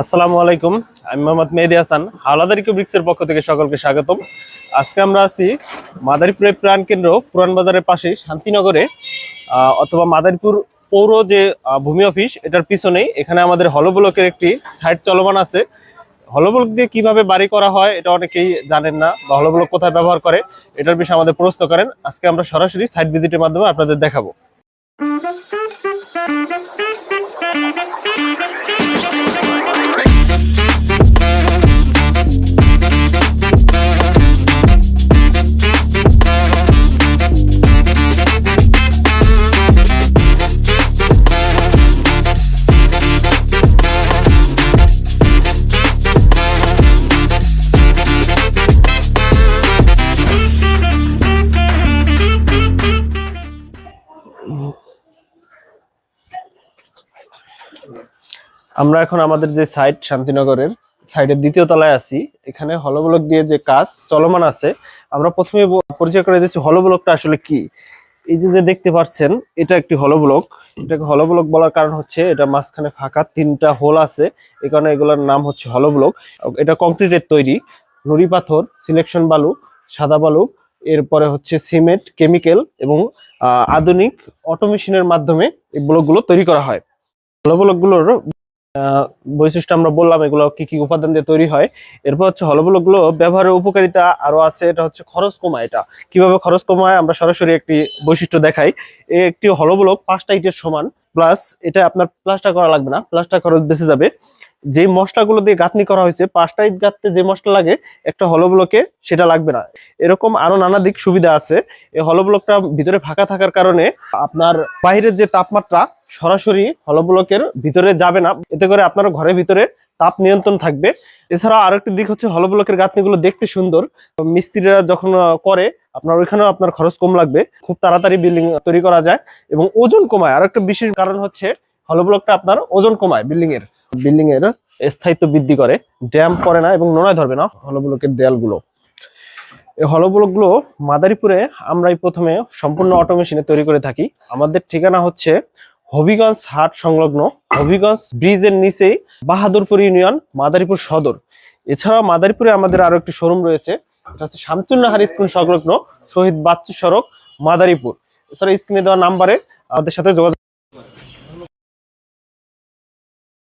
আসসালামু আলাইকুম, আমি মোহাম্মদ মেহেদি হাসান, হাওলাদারি কিউব্রিক্সের পক্ষ থেকে সকলকে স্বাগতম। আজকে আমরা আছি মাদারীপুরের প্রাণ কেন্দ্র, পুরান বাজারের পাশে শান্তিনগরে অথবা মাদারীপুর পৌর যে ভূমি অফিস, এটার পিছনেই এখানে আমাদের হলব্লকের একটি সাইট চলমান আছে। হলব্লক দিয়ে কীভাবে বাড়ি করা হয়, এটা অনেকেই জানেন না, বা হলব্লক কোথায় ব্যবহার করে, এটার বিষয়ে আমাদের প্রশ্ন করেন। আজকে আমরা সরাসরি সাইট ভিজিটের মাধ্যমে আপনাদের দেখাবো। আমরা এখন আমাদের যে সাইট শান্তিনগরের সাইডের দ্বিতীয় তলায় আছি। এখানে হলব্লক দিয়ে যে কাজ চলমান আছে, আমরা প্রথমে পরিচয় করে দিচ্ছি হলব্লকটা আসলে কি। এই যে যে দেখতে পাচ্ছেন, এটা একটি হলব্লক। এটাকে হলব্লক বলার কারণ হচ্ছে, এটা মাঝখানে ফাঁকা তিনটা হোল আছে। এই কারণে এগুলোর নাম হচ্ছে হলব্লক। এটা কংক্রিটের তৈরি। নুড়ি পাথর সিলেকশন বালু, সাদা বালু এরপরে হচ্ছে সিমেন্ট কেমিক্যাল এবং আধুনিক অটোমেশনের মাধ্যমে এই ব্লকগুলো তৈরি করা হয়। হলব্লকগুলোর আহ, বৈশিষ্ট্য আমরা বললাম এগুলো কি কি উপাদান দিয়ে তৈরি হয়। এরপর হচ্ছে হলবলকগুলো ব্যবহারের উপকারিতা আরও আছে এটা হচ্ছে খরচ কমায় এটা। কীভাবে খরচ কমায় আমরা সরাসরি একটি বৈশিষ্ট্য দেখাই। একটি হলবলক পাঁচটা ইটের সমান প্লাস এটা আপনার প্লাস্টার করা লাগবে না প্লাস্টার খরচ বেঁচে যাবে। যে মশলাগুলো দিয়ে গাঁথনি করা হয়েছে পাঁচটা ইট গাঁথতে যে মশলা লাগে, একটা হলবলকে সেটা লাগবে না। এরকম আরও নানা দিক সুবিধা আছে। এই হলবলকটা ভিতরে ফাঁকা থাকার কারণে আপনার বাইরের যে তাপমাত্রা সরাসরি হলবলকের ভিতরে যাবে না। এতে করে আপনার ঘরের ভিতরে তাপ নিয়ন্ত্রণ থাকবে। এছাড়া আরেকটি দিক হচ্ছে হলবলকের গাঁথনিগুলো দেখতে সুন্দর। মিস্ত্রিরা যখন করে, আপনার ওইখানেও আপনার খরচ কম লাগবে। খুব তাড়াতাড়ি বিল্ডিং তৈরি করা যায় এবং ওজন কমায়। আরেকটা বিশেষ কারণ হচ্ছে হলবলকটা আপনার ওজন কমায় বিল্ডিং এর। বিল্ডিং এর স্থায়িত্ব বৃদ্ধি করে। ড্যাম করে না এবং নোনায় ধরবে না হলবলকের দেয়ালগুলো। এই হলবলকগুলো মাদারীপুরে আমরাই প্রথমে সম্পূর্ণ অটোমেশনে তৈরি করে থাকি। আমাদের ঠিকানা হচ্ছে হবিগঞ্জ হাট সংলগ্ন হবিগঞ্জ ব্রিজের নিচেই বাহাদুরপুর ইউনিয়ন মাদারীপুর সদর। এছাড়া মাদারীপুরে আমাদের আরও একটি শোরুম রয়েছে। এটা হচ্ছে শামতুল্লাহার স্কুল সংলগ্ন শহীদ বাচ্চু সড়ক মাদারীপুর। এছাড়া স্ক্রিনে দেওয়া নাম্বারে আমাদের সাথে যোগাযোগ